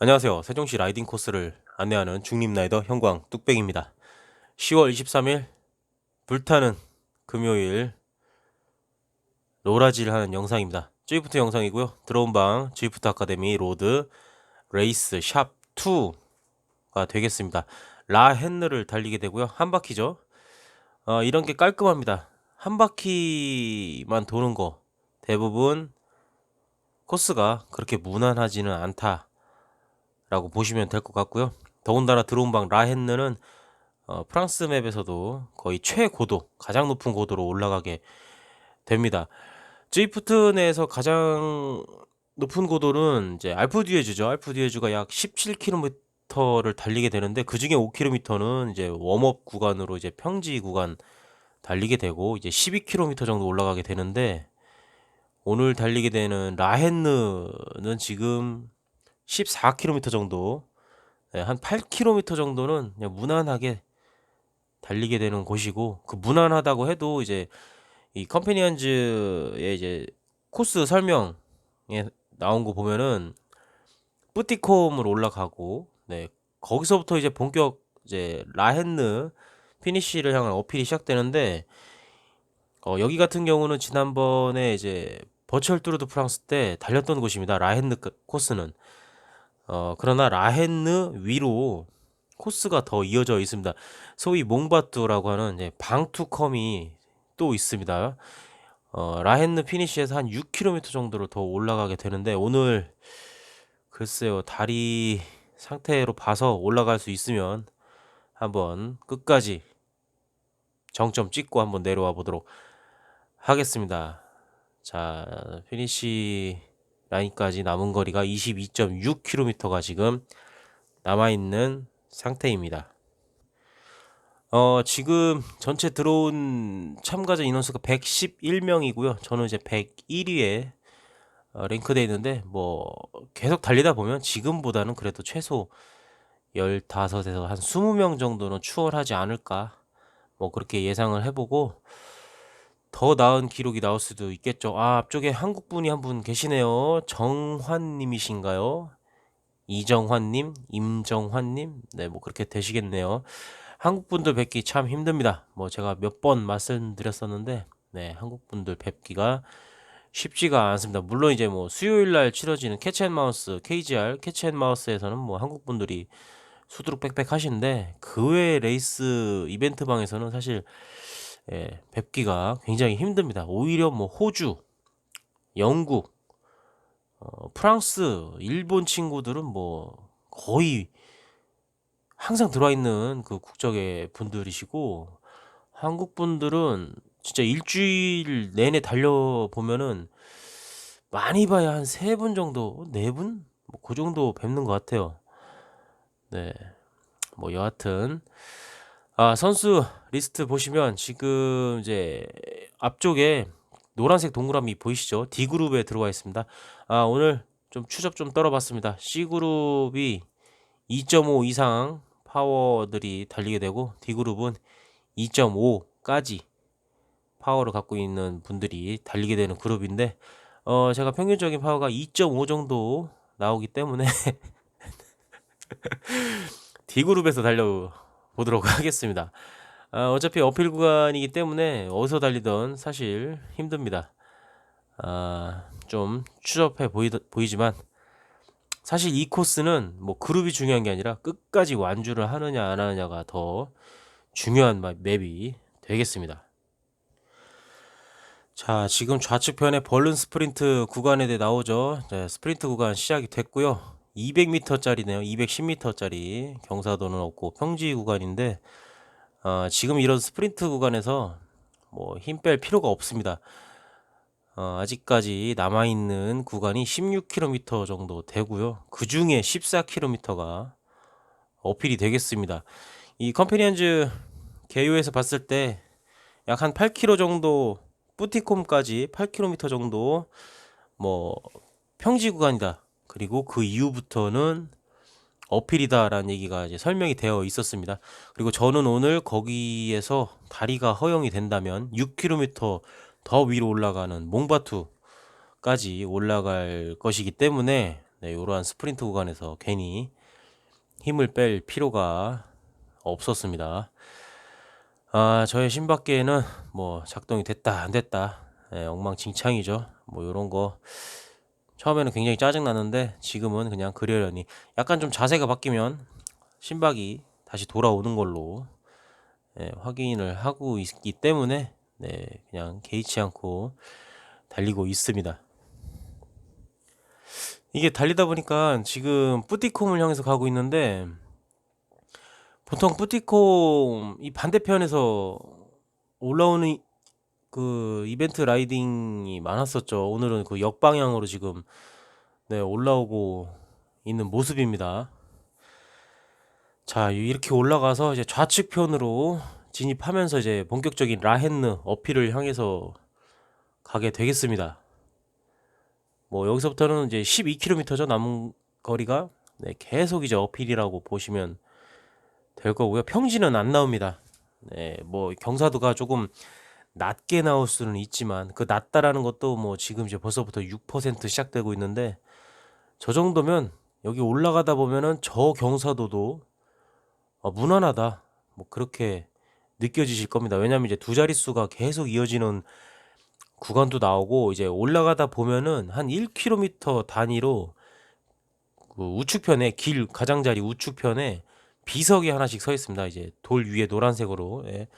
안녕하세요. 세종시 라이딩 코스를 안내하는 중립라이더 형광 뚝배기입니다. 10월 23일 불타는 금요일 로라지를 하는 영상입니다. G프트 영상이고요. 들어온 방 G프트 아카데미 로드 레이스 샵 2가 되겠습니다. 라 헨느를 달리게 되고요. 한 바퀴죠. 어, 이런 게 깔끔합니다. 한 바퀴만 도는 거 대부분 코스가 그렇게 무난하지는 않다. 라고 보시면 될 것 같고요. 더군다나 들어온 방 라헨느는 어, 프랑스 맵에서도 거의 최고도, 가장 높은 고도로 올라가게 됩니다. G프트 내에서 가장 높은 고도는 이제 알프 듀에즈죠. 알프 듀에즈가 약 17km를 달리게 되는데 그 중에 5km는 이제 웜업 구간으로 이제 평지 구간 달리게 되고 이제 12km 정도 올라가게 되는데 오늘 달리게 되는 라헨느는 지금 14km 정도, 네, 한 8km 정도는 그냥 무난하게 달리게 되는 곳이고, 그 무난하다고 해도 이제 이 컴퍼니언즈의 이제 코스 설명에 나온 거 보면은 뿌티콤으로 올라가고, 네, 거기서부터 이제 본격 이제 라헨느 피니쉬를 향한 어필이 시작되는데, 어, 여기 같은 경우는 지난번에 이제 버추얼 뚜르드 프랑스 때 달렸던 곳입니다. 라헨느 코스는. 어, 그러나 라헨느 위로 코스가 더 이어져 있습니다. 소위 몽바뚜라고 하는 이제 방투컴이 또 있습니다. 어, 라헨느 피니시에서 한 6km 정도로 더 올라가게 되는데 오늘 글쎄요 다리 상태로 봐서 올라갈 수 있으면 한번 끝까지 정점 찍고 한번 내려와 보도록 하겠습니다. 자, 피니시 라인까지 남은 거리가 22.6km가 지금 남아있는 상태입니다. 어, 지금 전체 들어온 참가자 인원수가 111명이고요. 저는 이제 101위에 어, 랭크되어 있는데, 뭐, 계속 달리다 보면 지금보다는 그래도 최소 15에서 한 20명 정도는 추월하지 않을까. 뭐, 그렇게 예상을 해보고, 더 나은 기록이 나올 수도 있겠죠. 아, 앞쪽에 한국 분이 한 분 계시네요. 정환 님이신가요? 이정환 님, 임정환 님, 네, 뭐 그렇게 되시겠네요. 한국 분들 뵙기 참 힘듭니다. 뭐 제가 몇 번 말씀드렸었는데, 네, 한국 분들 뵙기가 쉽지가 않습니다. 물론 이제 뭐 수요일 날 치러지는 캐치앤마우스, KGR 캐치앤마우스에서는 뭐 한국 분들이 수두룩 빽빽 하시는데 그 외 레이스 이벤트 방에서는 사실 예, 뵙기가 굉장히 힘듭니다. 오히려 뭐 호주, 영국, 어, 프랑스, 일본 친구들은 뭐 거의 항상 들어와 있는 그 국적의 분들이시고 한국 분들은 진짜 일주일 내내 달려 보면은 많이 봐야 한 세 분 정도, 네 분, 뭐 그 정도 뵙는 것 같아요. 네, 뭐 여하튼 아, 선수 리스트 보시면 지금 이제 앞쪽에 노란색 동그라미 보이시죠? D그룹에 들어와 있습니다. 아, 오늘 좀 추적 좀 떨어봤습니다. C그룹이 2.5 이상 파워들이 달리게 되고 D그룹은 2.5까지 파워를 갖고 있는 분들이 달리게 되는 그룹인데 어, 제가 평균적인 파워가 2.5 정도 나오기 때문에 D그룹에서 달려 보도록 하겠습니다. 아, 어차피 어필 구간이기 때문에 어디서 달리던 사실 힘듭니다. 아, 좀 추접해 보이, 보이지만 사실 이 코스는 뭐 그룹이 중요한 게 아니라 끝까지 완주를 하느냐 안 하느냐가 더 중요한 맵이 되겠습니다. 자, 지금 좌측편에 벌룬 스프린트 구간에 대해 나오죠. 네, 스프린트 구간 시작이 됐고요. 200m짜리네요. 210m짜리 경사도는 없고 평지 구간인데 어, 지금 이런 스프린트 구간에서 뭐 힘 뺄 필요가 없습니다. 어, 아직까지 남아 있는 구간이 16km 정도 되고요. 그 중에 14km가 어필이 되겠습니다. 이 컴퍼니언즈 개요에서 봤을 때 약 한 8km 정도 뿌티콤까지 8km 정도 뭐 평지 구간이다. 그리고 그 이후부터는 어필이다라는 얘기가 이제 설명이 되어 있었습니다. 그리고 저는 오늘 거기에서 다리가 허용이 된다면 6km 더 위로 올라가는 몽바투까지 올라갈 것이기 때문에 네, 이러한 스프린트 구간에서 괜히 힘을 뺄 필요가 없었습니다. 아, 저의 심박계는 뭐 작동이 됐다 안 됐다 예, 엉망진창이죠. 뭐 이런 거 처음에는 굉장히 짜증 났는데 지금은 그냥 그려려니 약간 좀 자세가 바뀌면 심박이 다시 돌아오는 걸로 예, 확인을 하고 있기 때문에 네, 그냥 개의치 않고 달리고 있습니다. 이게 달리다 보니까 지금 뿌띠콤을 향해서 가고 있는데 보통 뿌띠콤 이 반대편에서 올라오는 이- 그 이벤트 라이딩이 많았었죠. 오늘은 그 역방향으로 지금 네, 올라오고 있는 모습입니다. 자, 이렇게 올라가서 이제 좌측편으로 진입하면서 이제 본격적인 라헨느 어필을 향해서 가게 되겠습니다. 뭐 여기서부터는 이제 12km죠 남은 거리가 네, 계속 이제 어필이라고 보시면 될 거고요. 평지는 안 나옵니다. 네, 뭐 경사도가 조금 낮게 나올 수는 있지만 그 낮다라는 것도 뭐 지금 이제 벌써부터 6% 시작되고 있는데 저 정도면 여기 올라가다 보면은 저 경사도도 어, 무난하다. 뭐 그렇게 느껴지실 겁니다. 왜냐면 이제 두 자릿수가 계속 이어지는 구간도 나오고 이제 올라가다 보면은 한 1km 단위로 그 우측편에 길 가장자리 우측편에 비석이 하나씩 서 있습니다. 이제 돌 위에 노란색으로 예.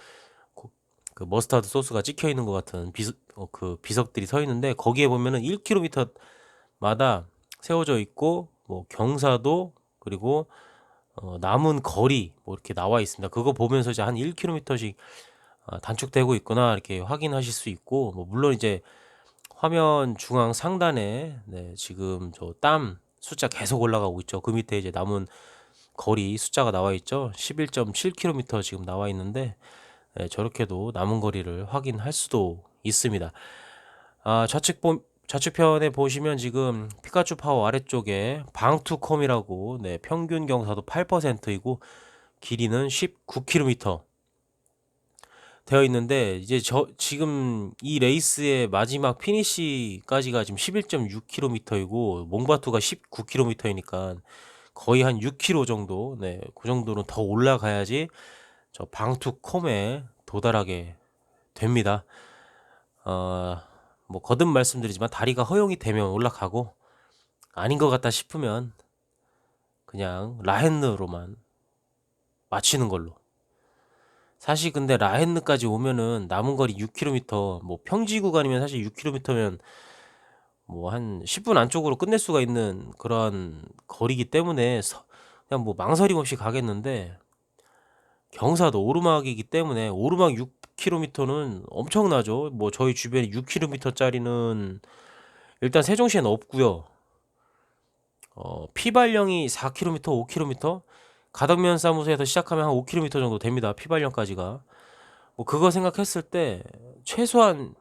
고- 그 머스타드 소스가 찍혀 있는 것 같은 비석 어, 그 비석들이 서 있는데 거기에 보면은 1km마다 세워져 있고 뭐 경사도 그리고 어, 남은 거리 뭐 이렇게 나와 있습니다. 그거 보면서 이제 한 1km씩 아, 단축되고 있구나 이렇게 확인하실 수 있고 뭐 물론 이제 화면 중앙 상단에 네, 지금 저 땀 숫자 계속 올라가고 있죠. 그 밑에 이제 남은 거리 숫자가 나와 있죠. 11.7km 지금 나와 있는데 네, 저렇게도 남은 거리를 확인할 수도 있습니다. 아, 좌측 보, 좌측편에 보시면 지금 피카츄 파워 아래쪽에 방투컴이라고 네, 평균 경사도 8%이고 길이는 19km 되어 있는데 이제 저 지금 이 레이스의 마지막 피니시까지가 지금 11.6km이고 몽바투가 19km이니까 거의 한 6km 정도 네, 그 정도는 더 올라가야지 저 방투컴에 도달하게 됩니다. 어, 뭐 거듭 말씀드리지만 다리가 허용이 되면 올라가고 아닌 것 같다 싶으면 그냥 라헨느로만 마치는 걸로. 사실 근데 라헨느까지 오면은 남은 거리 6km 뭐 평지 구간이면 사실 6km면 뭐 한 10분 안쪽으로 끝낼 수가 있는 그러한 거리기 때문에 서- 그냥 뭐 망설임 없이 가겠는데 경사도 오르막이기 때문에 오르막 6km는 엄청나죠. 뭐 저희 주변에 6km짜리는 일단 세종시에는 없고요. 어, 피발령이 4km, 5km, 가덕면 사무소에서 시작하면 한 5km 정도 됩니다. 피발령까지가. 뭐 그거 생각했을 때 최소한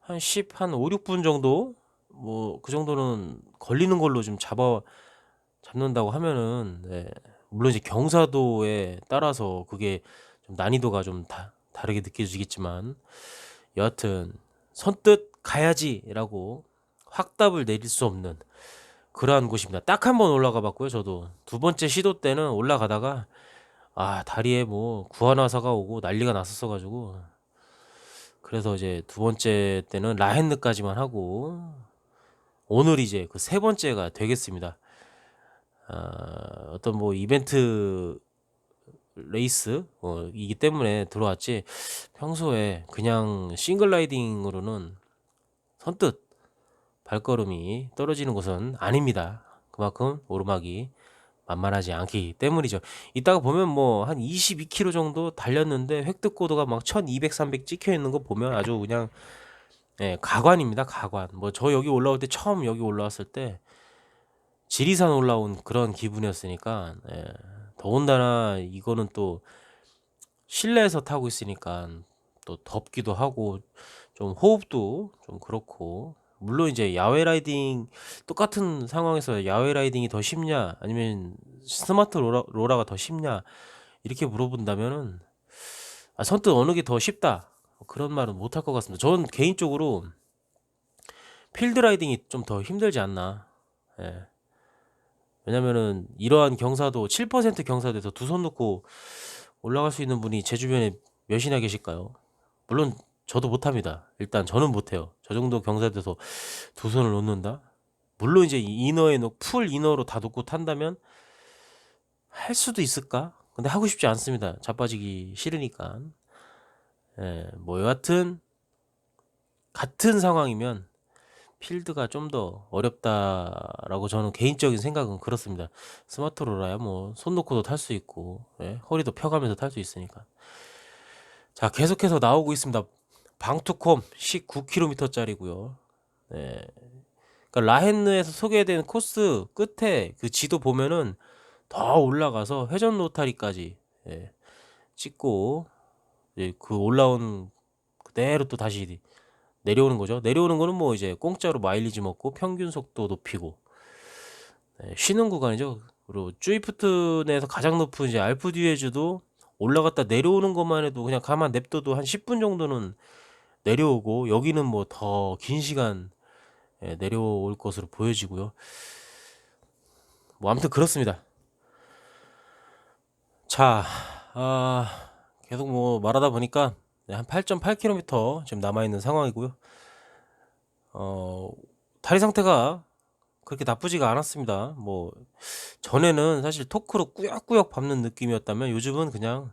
한 10, 한 5, 6분 정도 뭐 그 정도는 걸리는 걸로 좀 잡아 잡는다고 하면은 네. 물론 이제 경사도에 따라서 그게 좀 난이도가 좀 다, 다르게 느껴지겠지만 여하튼 선뜻 가야지라고 확답을 내릴 수 없는 그러한 곳입니다. 딱 한 번 올라가 봤고요. 저도 두 번째 시도 때는 올라가다가 아 다리에 뭐 구한화사가 오고 난리가 났었어 가지고 그래서 이제 두 번째 때는 라헨느까지만 하고 오늘 이제 그 세 번째가 되겠습니다. 아, 어떤 뭐 이벤트 레이스 어, 이기 때문에 들어왔지 평소에 그냥 싱글 라이딩으로는 선뜻 발걸음이 떨어지는 것은 아닙니다. 그만큼 오르막이 만만하지 않기 때문이죠. 이따가 보면 뭐 한 22km 정도 달렸는데 획득 고도가 막 1200, 300 찍혀 있는 거 보면 아주 그냥 예, 가관입니다. 가관. 뭐 저 여기 올라올 때 처음 여기 올라왔을 때 지리산 올라온 그런 기분이었으니까 예, 더군다나 이거는 또 실내에서 타고 있으니까 또 덥기도 하고 좀 호흡도 좀 그렇고 물론 이제 야외 라이딩 똑같은 상황에서 야외 라이딩이 더 쉽냐 아니면 스마트 로라, 로라가 더 쉽냐 이렇게 물어본다면은 아, 선뜻 어느 게 더 쉽다 그런 말은 못할 것 같습니다. 저는 개인적으로 필드 라이딩이 좀 더 힘들지 않나. 예. 왜냐면은 이러한 경사도 7% 경사도에서 두 손 놓고 올라갈 수 있는 분이 제 주변에 몇이나 계실까요? 물론 저도 못합니다. 일단 저는 못해요. 저 정도 경사도에서 두 손을 놓는다? 물론 이제 이 이너에 놓, 풀 이너로 다 놓고 탄다면 할 수도 있을까? 근데 하고 싶지 않습니다. 자빠지기 싫으니까. 예, 뭐 여하튼 같은 상황이면 필드가 좀 더 어렵다라고 저는 개인적인 생각은 그렇습니다. 스마트로라야 뭐 손 놓고도 탈 수 있고 예, 허리도 펴가면서 탈 수 있으니까. 자 계속해서 나오고 있습니다. 방투콤 19km짜리고요. 예. 그러니까 라헨느에서 소개된 코스 끝에 그 지도 보면은 더 올라가서 회전 로타리까지 예, 찍고 이제 그 올라온 그대로 또 다시 내려오는 거죠. 내려오는 거는 뭐 이제 공짜로 마일리지 먹고 평균 속도 높이고 네, 쉬는 구간이죠. 그리고 쭈이프트 내에서 가장 높은 이제 알프 듀에즈도 올라갔다 내려오는 것만 해도 그냥 가만 냅둬도 한 10분 정도는 내려오고 여기는 뭐 더 긴 시간 예, 내려올 것으로 보여지고요. 뭐 아무튼 그렇습니다. 자, 아, 계속 뭐 말하다 보니까 네, 한 8.8km 지금 남아 있는 상황이고요. 어, 다리 상태가 그렇게 나쁘지가 않았습니다. 뭐 전에는 사실 토크로 꾸역꾸역 밟는 느낌이었다면 요즘은 그냥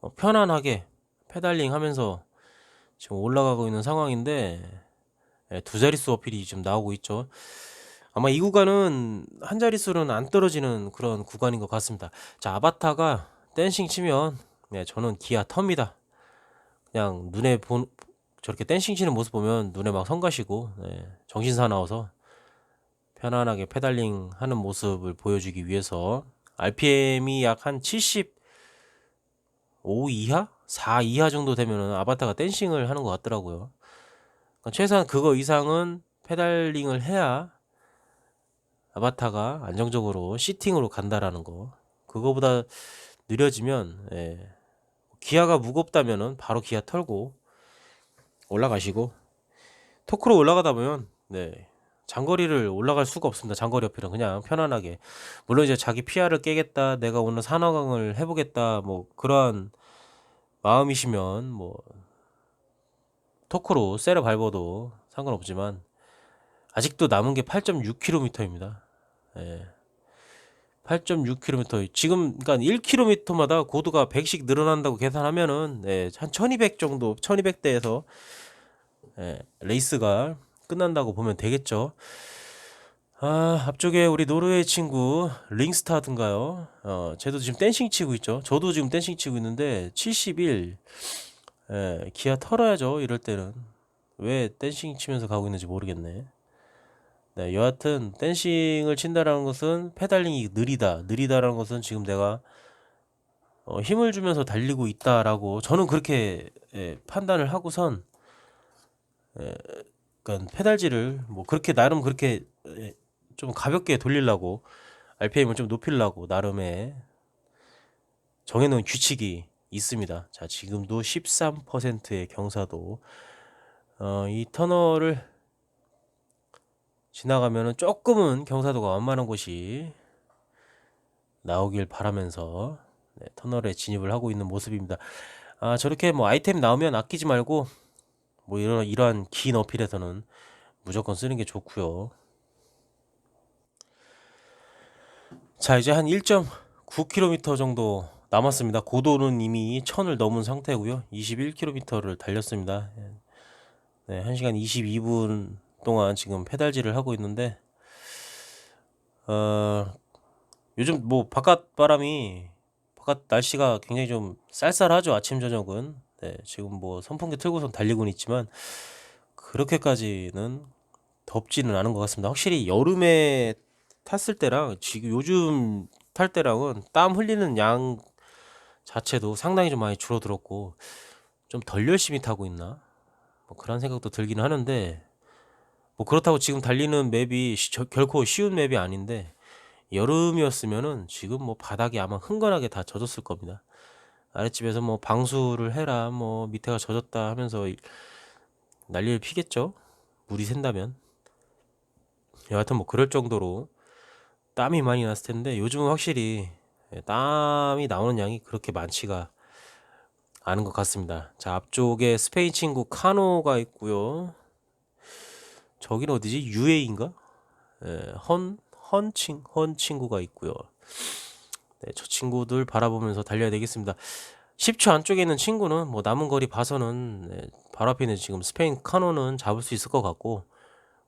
어, 편안하게 페달링 하면서 지금 올라가고 있는 상황인데 예, 두 자릿수 어필이 지금 나오고 있죠. 아마 이 구간은 한 자릿수는 안 떨어지는 그런 구간인 것 같습니다. 자, 아바타가 댄싱 치면 네, 저는 기아 텁니다. 그냥 눈에 본 저렇게 댄싱 치는 모습 보면 눈에 막 성가시고 네, 정신 사나워서 편안하게 페달링 하는 모습을 보여주기 위해서 RPM이 약 한 75 이하? 4 이하 정도 되면은 아바타가 댄싱을 하는 것 같더라고요. 그러니까 최소한 그거 이상은 페달링을 해야 아바타가 안정적으로 시팅으로 간다라는 거. 그거보다 느려지면 예. 기아가 무겁다면은 바로 기아 털고 올라가시고 토크로 올라가다 보면 네. 장거리를 올라갈 수가 없습니다. 장거리 어필은 그냥 편안하게. 물론 이제 자기 피아를 깨겠다, 내가 오늘 산화강을 해보겠다, 뭐 그러한 마음이시면 뭐 토크로 세려 밟아도 상관없지만 아직도 남은 게 8.6km입니다. 예. 8.6km. 지금 그러니까 1km마다 고도가 100씩 늘어난다고 계산하면은 예, 한1200 정도, 1200대에서 예, 레이스가 끝난다고 보면 되겠죠. 아, 앞쪽에 우리 노르웨이 친구 링스타든가요. 어, 쟤도 지금 댄싱 치고 있죠. 저도 지금 댄싱 치고 있는데 71. 예, 기아 털어야죠. 이럴 때는. 왜 댄싱 치면서 가고 있는지 모르겠네. 네, 여하튼 댄싱을 친다라는 것은 페달링이 느리다. 느리다라는 것은 지금 내가 어, 힘을 주면서 달리고 있다라고 저는 그렇게 예, 판단을 하고선 예, 그러니까 페달질을 뭐 그렇게 나름 그렇게 예, 좀 가볍게 돌리려고 RPM을 좀 높이려고 나름의 정해놓은 규칙이 있습니다. 자, 지금도 13%의 경사도 어, 이 터널을 지나가면은 조금은 경사도가 완만한 곳이 나오길 바라면서 네, 터널에 진입을 하고 있는 모습입니다. 아, 저렇게 뭐 아이템 나오면 아끼지 말고 뭐 이런 이러한 긴 어필에서는 무조건 쓰는 게 좋고요. 자, 이제 한 1.9km 정도 남았습니다. 고도는 이미 1000을 넘은 상태고요. 21km를 달렸습니다. 네, 1시간 22분 동안 지금 페달질을 하고 있는데 어, 요즘 뭐 바깥 바람이 바깥 날씨가 굉장히 좀 쌀쌀하죠. 아침 저녁은. 네, 지금 뭐 선풍기 틀고선 달리고는 있지만 그렇게까지는 덥지는 않은 것 같습니다. 확실히 여름에 탔을 때랑 지금 요즘 탈 때랑은 땀 흘리는 양 자체도 상당히 좀 많이 줄어들었고 좀 덜 열심히 타고 있나 뭐 그런 생각도 들기는 하는데 뭐 그렇다고 지금 달리는 맵이 시- 저- 결코 쉬운 맵이 아닌데 여름이었으면은 지금 뭐 바닥이 아마 흥건하게 다 젖었을 겁니다. 아랫집에서 뭐 방수를 해라 뭐 밑에가 젖었다 하면서 이- 난리를 피겠죠. 물이 샌다면 여하튼 뭐 그럴 정도로 땀이 많이 났을 텐데 요즘은 확실히 예, 땀이 나오는 양이 그렇게 많지가 않은 것 같습니다. 자, 앞쪽에 스페인 친구 카노가 있고요. 저기는 어디지? UA인가? 예, 헌, 헌 친, 헌 친구가 있고요. 네, 저 친구들 바라보면서 달려야 되겠습니다. 10초 안쪽에 있는 친구는 뭐 남은 거리 봐서는 네, 바로 앞에 있는 지금 스페인 카노는 잡을 수 있을 것 같고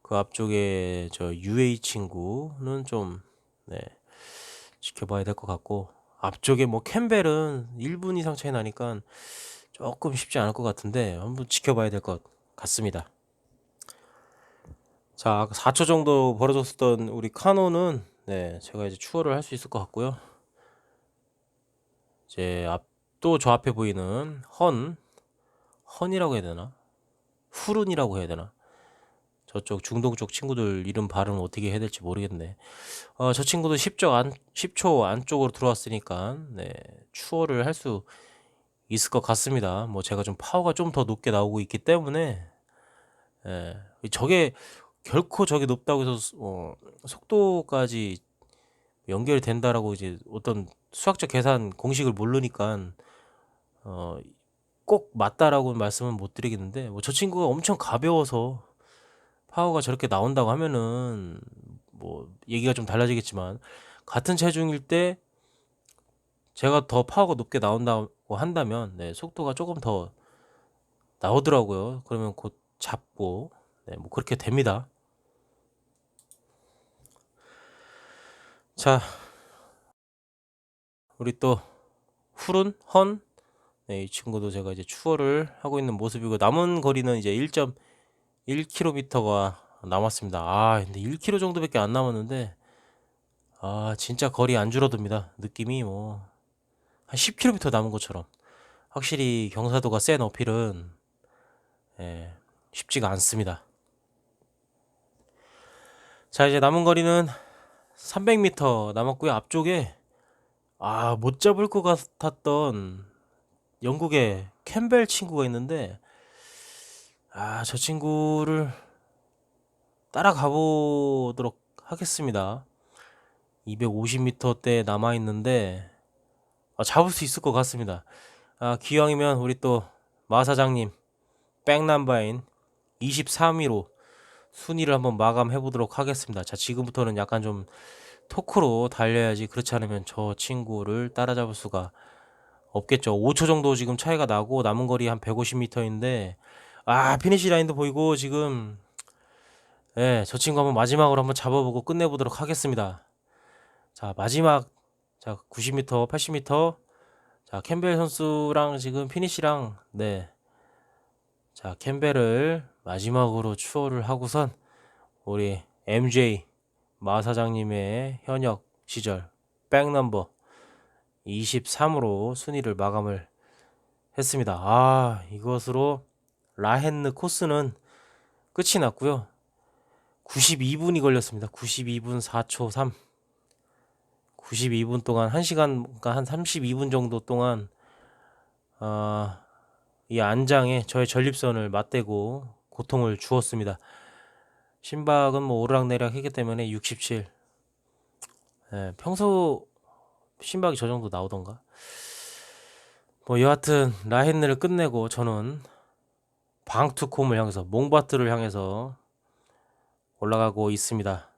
그 앞쪽에 저 UA 친구는 좀 네, 지켜봐야 될 것 같고 앞쪽에 뭐 캠벨은 1분 이상 차이 나니까 조금 쉽지 않을 것 같은데 한번 지켜봐야 될 것 같습니다. 자, 4초 정도 벌어졌었던 우리 카노는 네, 제가 이제 추월을 할 수 있을 것 같고요. 이제 앞또 저 앞에 보이는 헌 헌이라고 해야 되나? 후룬이라고 해야 되나? 저쪽 중동 쪽 친구들 이름 발음 어떻게 해야 될지 모르겠네. 어, 저 친구도 10초 안 10초 안쪽으로 들어왔으니까 네, 추월을 할 수 있을 것 같습니다. 뭐 제가 좀 파워가 좀 더 높게 나오고 있기 때문에 예, 저게 결코 저게 높다고 해서 수- 어, 속도까지 연결이 된다라고 이제 어떤 수학적 계산 공식을 모르니까 어, 꼭 맞다라고 말씀은 못 드리겠는데 뭐 저 친구가 엄청 가벼워서 파워가 저렇게 나온다고 하면은 뭐 얘기가 좀 달라지겠지만 같은 체중일 때 제가 더 파워가 높게 나온다고 한다면 네, 속도가 조금 더 나오더라고요. 그러면 곧 잡고 네, 뭐 그렇게 됩니다. 자, 우리 또 푸른 헌 네, 이 친구도 제가 이제 추월을 하고 있는 모습이고 남은 거리는 이제 1.1km가 남았습니다. 아, 근데 1km 정도밖에 안 남았는데 아, 진짜 거리 안 줄어듭니다. 느낌이 뭐 한 10km 남은 것처럼. 확실히 경사도가 센 어필은 예, 쉽지가 않습니다. 자, 이제 남은 거리는 300m 남았고요. 앞쪽에 아, 못 잡을 것 같았던 영국의 캠벨 친구가 있는데 아, 저 친구를 따라가 보도록 하겠습니다. 250m대 남아 있는데 아, 잡을 수 있을 것 같습니다. 아, 기왕이면 우리 또 마사장님 백남바인 23위로 순위를 한번 마감해 보도록 하겠습니다. 자, 지금부터는 약간 좀 토크로 달려야지 그렇지 않으면 저 친구를 따라잡을 수가 없겠죠. 5초 정도 지금 차이가 나고 남은 거리 한 150m인데 아 피니시 라인도 보이고 지금 예, 저 친구 한번 마지막으로 한번 잡아보고 끝내보도록 하겠습니다. 자 마지막 자 90m, 80m 자 캠벨 선수랑 지금 피니시랑 네. 자 캠벨을 마지막으로 추월을 하고선 우리 MJ 마 사장님의 현역 시절 백넘버 23으로 순위를 마감을 했습니다. 아, 이것으로 라헨느 코스는 끝이 났고요. 92분이 걸렸습니다. 92분 4초 3. 92분 동안 1시간 그러니까 한 32분 정도 동안 아, 이 안장에 저의 전립선을 맞대고 고통을 주었습니다. 심박은 뭐 오르락내리락 했기 때문에 67. 예, 평소 심박이 저 정도 나오던가. 뭐 여하튼 라헨느를 끝내고 저는 방투콤을 향해서 몽바트를 향해서 올라가고 있습니다.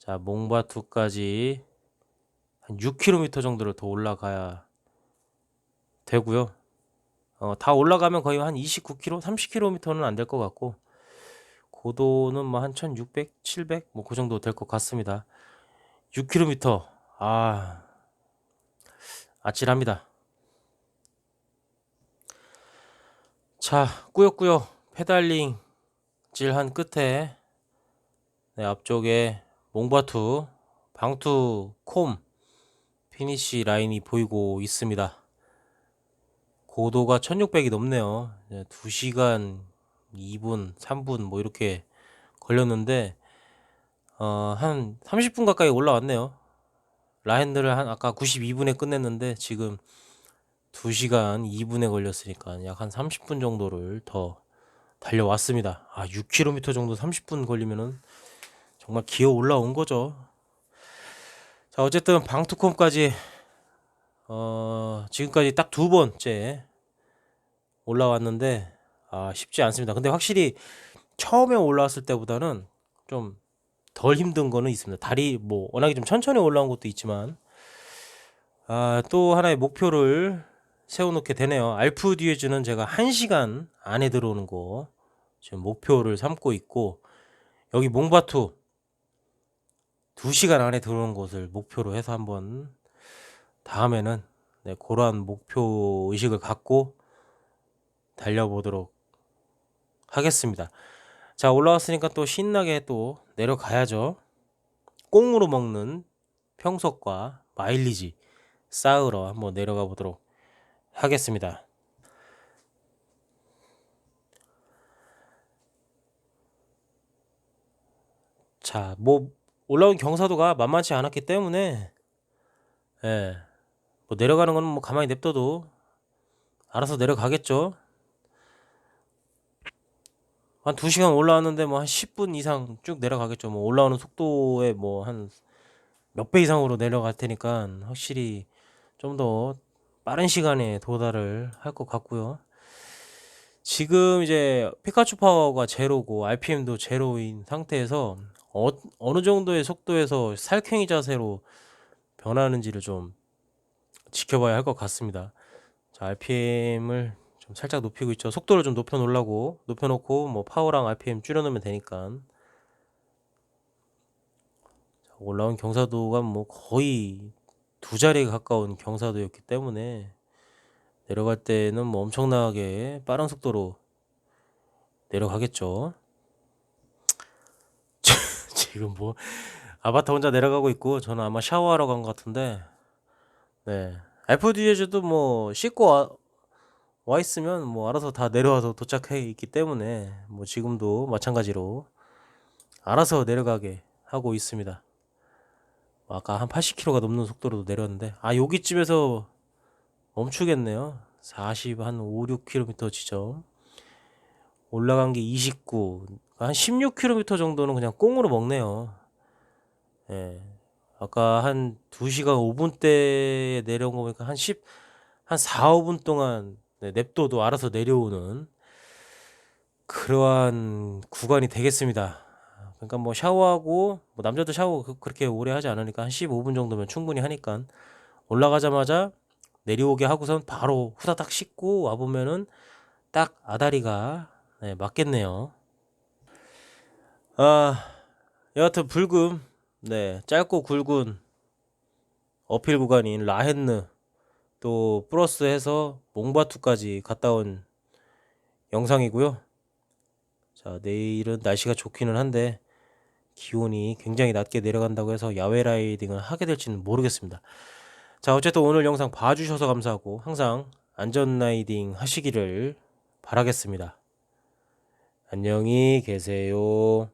자, 몽바투까지 한 6km 정도를 더 올라가야 되고요. 어, 다 올라가면 거의 한 29km, 30km는 안 될 것 같고 고도는 뭐 한 1600, 700 뭐 그 정도 될 것 같습니다. 6km. 아, 아찔합니다. 자, 꾸역꾸역 페달링 질한 끝에 네, 앞쪽에 몽바투, 방투, 콤 피니시 라인이 보이고 있습니다. 고도가 1600이 넘네요. 2시간 2분, 3분 뭐 이렇게 걸렸는데 어, 한 30분 가까이 올라왔네요. 라헨드를 한 아까 92분에 끝냈는데 지금 2시간 2분에 걸렸으니까 약 한 30분 정도를 더 달려왔습니다. 아, 6km 정도 30분 걸리면은 정말 기어 올라온 거죠. 자, 어쨌든 방투콤까지 어, 지금까지 딱 두 번째 올라왔는데 아, 쉽지 않습니다. 근데 확실히 처음에 올라왔을 때보다는 좀 덜 힘든 거는 있습니다. 다리 뭐 워낙에 좀 천천히 올라온 것도 있지만 아, 또 하나의 목표를 세워놓게 되네요. 알프 듀에즈는 제가 1시간 안에 들어오는 거 지금 목표를 삼고 있고 여기 몽바투 2시간 안에 들어오는 것을 목표로 해서 한번 다음에는 네, 그러한 목표 의식을 갖고 달려보도록 하겠습니다. 자, 올라왔으니까 또 신나게 또 내려가야죠. 꽁으로 먹는 평속과 마일리지 쌓으러 한번 내려가 보도록 하겠습니다. 자, 뭐 올라온 경사도가 만만치 않았기 때문에 예. 뭐 내려가는 거는 뭐 가만히 냅둬도 알아서 내려가겠죠. 한 2시간 올라왔는데 뭐 한 10분 이상 쭉 내려가겠죠. 뭐 올라오는 속도에 뭐 한 몇 배 이상으로 내려갈 테니까 확실히 좀 더 빠른 시간에 도달을 할 것 같고요. 지금 이제 피카츄 파워가 제로고 RPM도 제로인 상태에서 어, 어느 정도의 속도에서 살쾡이 자세로 변하는지를 좀 지켜봐야 할 것 같습니다. 자, RPM을 좀 살짝 높이고 있죠. 속도를 좀 높여 놓으려고 높여 놓고 뭐 파워랑 RPM 줄여 놓으면 되니까. 자, 올라온 경사도가 뭐 거의 두 자리에 가까운 경사도였기 때문에 내려갈 때는 뭐 엄청나게 빠른 속도로 내려가겠죠. 지금 뭐 아바타 혼자 내려가고 있고 저는 아마 샤워하러 간 것 같은데 네 FD에서도 뭐 씻고 와, 와 있으면 뭐 알아서 다 내려와서 도착해 있기 때문에 뭐 지금도 마찬가지로 알아서 내려가게 하고 있습니다. 아까 한 80km가 넘는 속도로 내렸는데 아 여기쯤에서 멈추겠네요. 40 한 5, 6km 지점 올라간 게 29, 한 16km 정도는 그냥 꽁으로 먹네요. 예. 아까 한 2시간 5분 때에 내려온 거 보니까 한 10, 한 4, 5분 동안 네, 냅둬도 알아서 내려오는 그러한 구간이 되겠습니다. 그러니까 뭐 샤워하고 뭐 남자도 샤워 그- 그렇게 오래 하지 않으니까 한 15분 정도면 충분히 하니까 올라가자마자 내려오게 하고선 바로 후다닥 씻고 와 보면은 딱 아다리가 네, 맞겠네요. 아, 여하튼 불금 네 짧고 굵은 어필 구간인 라헨느 또 플러스해서 몽바투까지 갔다 온 영상이고요. 자 내일은 날씨가 좋기는 한데 기온이 굉장히 낮게 내려간다고 해서 야외 라이딩을 하게 될지는 모르겠습니다. 자 어쨌든 오늘 영상 봐주셔서 감사하고 항상 안전 라이딩 하시기를 바라겠습니다. 안녕히 계세요.